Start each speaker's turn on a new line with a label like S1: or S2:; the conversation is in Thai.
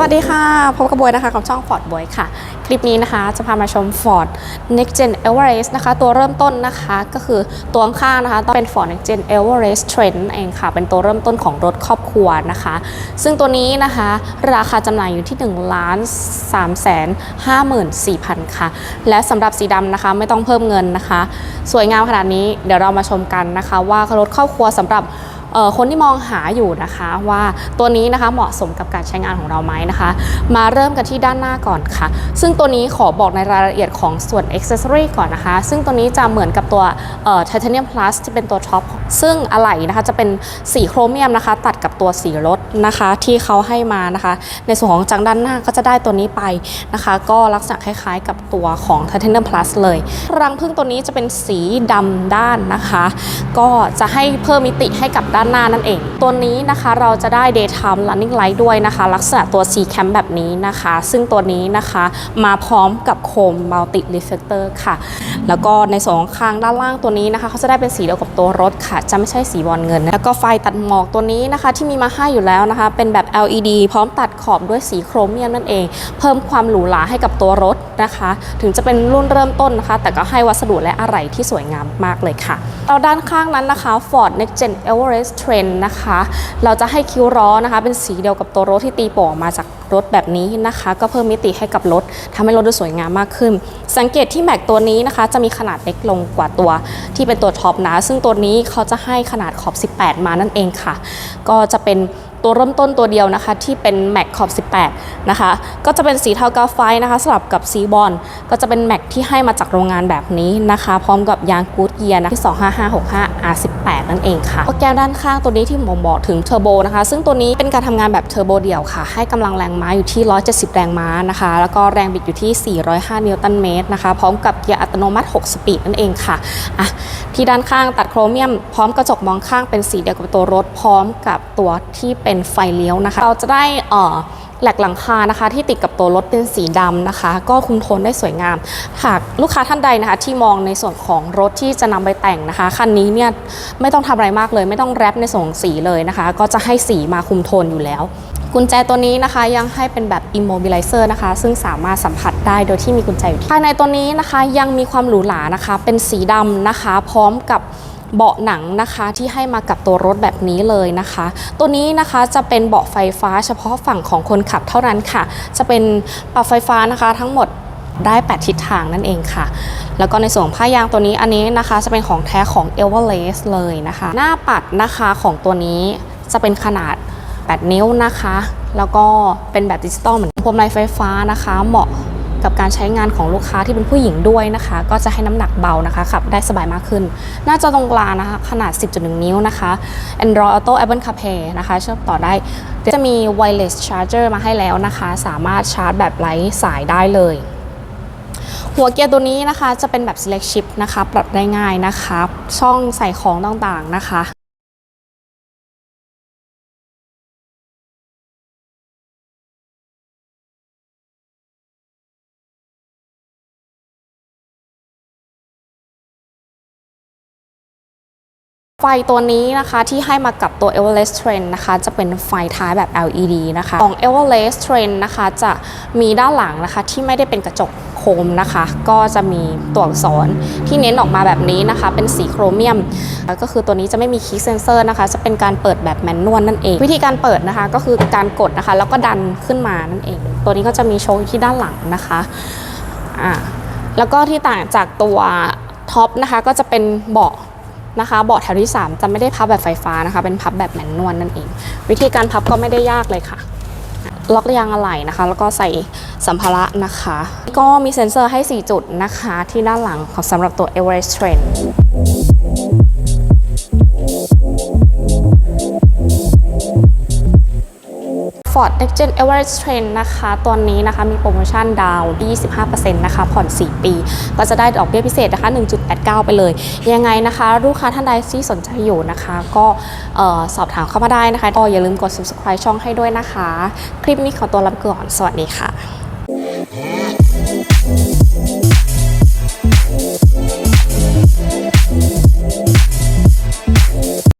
S1: วัสดีค่ะ พบกับบวยนะคะกับช่อง Ford บวยค่ะ คลิปนี้นะคะจะพามาชม Ford Next Gen Everest นะคะ ตัวเริ่มต้นนะคะก็คือตัวข้างนะคะต้องเป็น Ford Next Gen Everest Trend เองค่ะ เป็นตัวเริ่มต้นของรถครอบครัวนะคะ ซึ่งตัวนี้นะคะ ราคาจำหน่ายอยู่ที่1ล้าน3แสน54,000 ค่ะ และสำหรับสีดำนะคะไม่ต้องเพิ่มเงินนะคะ สวยงามขนาดนี้เดี๋ยวเรามาชมกันนะคะ ว่ารถครอบครัวสำหรับ คนที่มองหาอยู่นะคะว่าตัวนี้นะคะเหมาะสมกับการใช้งานของเราไหมนะคะ มาเริ่มกันที่ด้านหน้าก่อนค่ะ ซึ่งตัวนี้ขอบอกในรายละเอียดของส่วน Accessory ก่อนนะคะ ซึ่งตัวนี้จะเหมือนกับตัวเอ่อ Titanium Plus ที่เป็นตัวท็อปซึ่งอะไหล่นะคะจะเป็นสีโครเมียมนะคะ ตัดกับตัวสีรถนะคะที่เขาให้มานะคะ ในส่วนของจังด้านหน้าก็จะได้ตัวนี้ไปนะคะ ก็ลักษณะคล้ายๆ กับตัวของ Titanium Plus เลยรังพึ่งตัวนี้จะเป็นสีดำด้านนะคะ ก็จะให้เพิ่มมิติให้กับด้านหน้านั่นเอง ตัวนี้นะคะเราจะได้ daytime running light ด้วยนะคะ ลักษณะตัว C cam แบบนี้นะคะ ซึ่งตัวนี้นะคะมาพร้อมกับโคม multi reflector ค่ะ แล้วก็ในส่วนของข้างด้านล่างตัวนี้นะคะเขาจะได้เป็นสีเดียวกับตัวรถค่ะ จะไม่ใช่สีบอลเงิน แล้วก็ไฟตัดหมอกตัวนี้นะคะ ที่มีมาให้อยู่แล้วนะคะ เป็นแบบ LED พร้อมตัดขอบด้วยสีโครเมียมนั่นเอง เพิ่มความหรูหราให้กับตัวรถ นะคะ ถึงจะเป็นรุ่นเริ่มต้นนะคะ แต่ก็ให้วัสดุและอะไหล่ที่สวยงามมากเลยค่ะเราด้านข้างนั้นนะคะ Ford Next Gen Everest Trend นะคะ เราจะให้คิ้วล้อนะคะ เป็นสีเดียวกับตัวรถที่ตีโป่งออกมาจากรถแบบนี้นะคะ ก็เพิ่มมิติให้กับรถทำให้รถดูสวยงามมากขึ้น สังเกตที่แม็กตัวนี้นะคะ จะมีขนาดเล็กลงกว่าตัวที่เป็นตัวท็อปนะ ซึ่งตัวนี้เขาจะให้ขนาดขอบ 18 มานั่นเองค่ะ ก็จะเป็น ตัวเริ่มต้นตัวเดียวนะคะ ที่เป็นแม็กขอบ18 นะคะ ก็จะเป็นสีเทากาไฟนะคะสลับกับสีบอลก็จะเป็นแม็กที่ให้มาจากโรงงานแบบนี้นะคะ พร้อมกับยางกูดเกียร์นะที่ 25565 R18 นั่นเองค่ะก็แก้วด้านข้างตัวนี้ที่ผมบอกถึงเทอร์โบนะคะ ซึ่งตัวนี้เป็นการทำงานแบบเทอร์โบเดี่ยวค่ะ ให้กำลังแรงม้าอยู่ที่ 170 แรงม้านะคะ แล้วก็แรงบิดอยู่ที่ 405 นิวตันเมตรนะคะ พร้อมกับเกียร์อัตโนมัติ 6 สปีดนั่นเองค่ะอะ ที่ด้านข้างตัดโครเมียม พร้อมกระจกมองข้างเป็นสีเดียวกับตัวรถ พร้อมกับตัวที่เป็นไฟเลี้ยวนะคะ เราจะได้อ่อแหลกหลังคานะคะ ที่ติดกับตัวรถเป็นสีดำนะคะ ก็คุมโทนได้สวยงาม หากลูกค้าท่านใดนะคะ ที่มองในส่วนของรถที่จะนำไปแต่งนะคะคันนี้เนี่ยไม่ต้องทำอะไรมากเลย ไม่ต้องแรปในส่วนของสีเลยนะคะ ก็จะให้สีมาคุมโทนอยู่แล้วกุญแจตัวนี้นะคะยังให้เป็นแบบ immobilizer นะคะ ซึ่งสามารถสัมผัสได้โดยที่มีกุญแจอยู่ที่ภายในตัวนี้นะคะ ยังมีความหรูหรานะคะ เป็นสีดำนะคะ พร้อมกับ เบาะหนังนะคะที่ให้มากับตัวรถแบบนี้เลยนะคะ ตัวนี้นะคะจะเป็นเบาะไฟฟ้าเฉพาะฝั่งของคนขับเท่านั้นค่ะ จะเป็นปรับไฟฟ้านะคะทั้งหมดได้ 8 ทิศทางนั่นเองค่ะ แล้วก็ในส่วนผ้ายางตัวนี้อันนี้นะคะ จะเป็นของแท้ของ e v e r e s t เลยนะคะ หน้าปัดนะคะของตัวนี้จะเป็นขนาด 8 นิ้วนะคะ แล้วก็เป็นแบบดิจิตอลเหมือนพวงมาลัยไฟฟ้านะคะ เหมาะ กับการใช้งานของลูกค้าที่เป็นผู้หญิงด้วยนะคะ ก็จะให้น้ำหนักเบานะคะขับได้สบายมากขึ้น หน้าจอตรงกลางนะคะขนาด 10.1 นิ้วนะคะ Android Auto Apple CarPlay นะคะเชื่อมต่อได้จะมี wireless charger มาให้แล้วนะคะ สามารถชาร์จแบบไร้สายได้เลยหัวเกียร์ตัวนี้นะคะจะเป็นแบบ select shift นะคะ ปรับได้ง่ายนะคะ ช่องใส่ของต่างๆนะคะ ไฟตัวนี้นะคะที่ให้มากับตัว Everest Trend นะคะจะเป็นไฟท้ายแบบ LED นะคะ ของ Everest Trend นะคะจะมีด้านหลังนะคะที่ไม่ได้เป็นกระจกโคมนะคะ ก็จะมีตัวอักษรที่เน้นออกมาแบบนี้นะคะ เป็นสีโครเมียม ก็คือตัวนี้จะไม่มีคีย์เซนเซอร์นะคะ จะเป็นการเปิดแบบแมนนวลนั่นเอง วิธีการเปิดนะคะก็คือการกดนะคะ แล้วก็ดันขึ้นมานั่นเอง ตัวนี้ก็จะมีโชว์ที่ด้านหลังนะคะอ่าแล้วก็ที่ต่างจากตัวท็อปนะคะก็จะเป็นเบาะ นะคะเบาะแถวที่ 3 จะไม่ได้พับแบบไฟฟ้านะคะ เป็นพับแบบแมนนวลนั่นเอง วิธีการพับก็ไม่ได้ยากเลยค่ะ ล็อกยางอะไหล่นะคะ แล้วก็ใส่สัมภาระนะคะ ก็มีเซ็นเซอร์ให้ 4 จุดนะคะ ที่ด้านหลังของสำหรับตัว Everest Trend Ford Next Gen Average Trend นะคะตอนนี้นะคะมีโปรโมชั่นดาวน์25%นะคะผ่อน 4 ปี ก็จะได้ดอกเบี้ยพิเศษนะคะ 1.89 ไปเลย ยังไงนะคะ ลูกค้าท่านใดที่สนใจอยู่นะคะ ก็สอบถามเข้ามาได้นะคะก็อย่าลืมกด subscribe ช่องให้ด้วยนะคะ คลิปนี้ขอตัวลาไปก่อน สวัสดีค่ะ